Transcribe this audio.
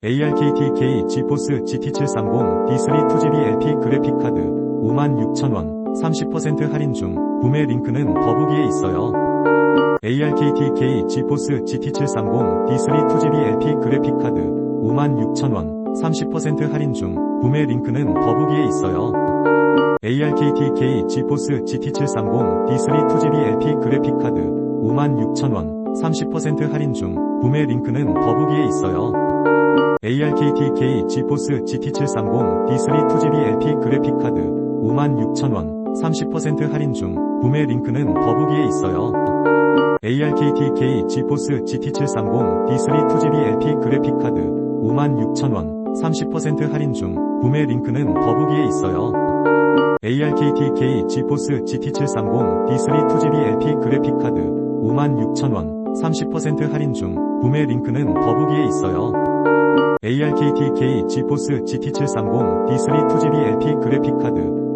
ARKTK 지포스 GT730 D3 2GB LP 그래픽카드 56,000원 30% 할인 중 구매 링크는 더보기에 있어요. ARKTK 지포스 GT730 D3 2GB LP 그래픽카드 56,000원 30% 할인 중 구매 링크는 더보기에 있어요. ARKTK 지포스 GT730 D3 2GB LP 그래픽카드 56,000원 30% 할인 중 구매 링크는 더보기에 있어요. ARKTK 지포스 GT730 D3 2GB LP 그래픽카드 56,000원 30% 할인 중 구매 링크는 더보기에 있어요. ARKTK 지포스 GT730 D3 2GB LP 그래픽카드 56,000원 30% 할인 중 구매 링크는 더보기에 있어요. ARKTK 지포스 GT730 D3 2GB LP 그래픽카드 56,000원 30% 할인 중 구매 링크는 더보기에 있어요. ARKTK 지포스 GT730 D3 2GB LP 그래픽카드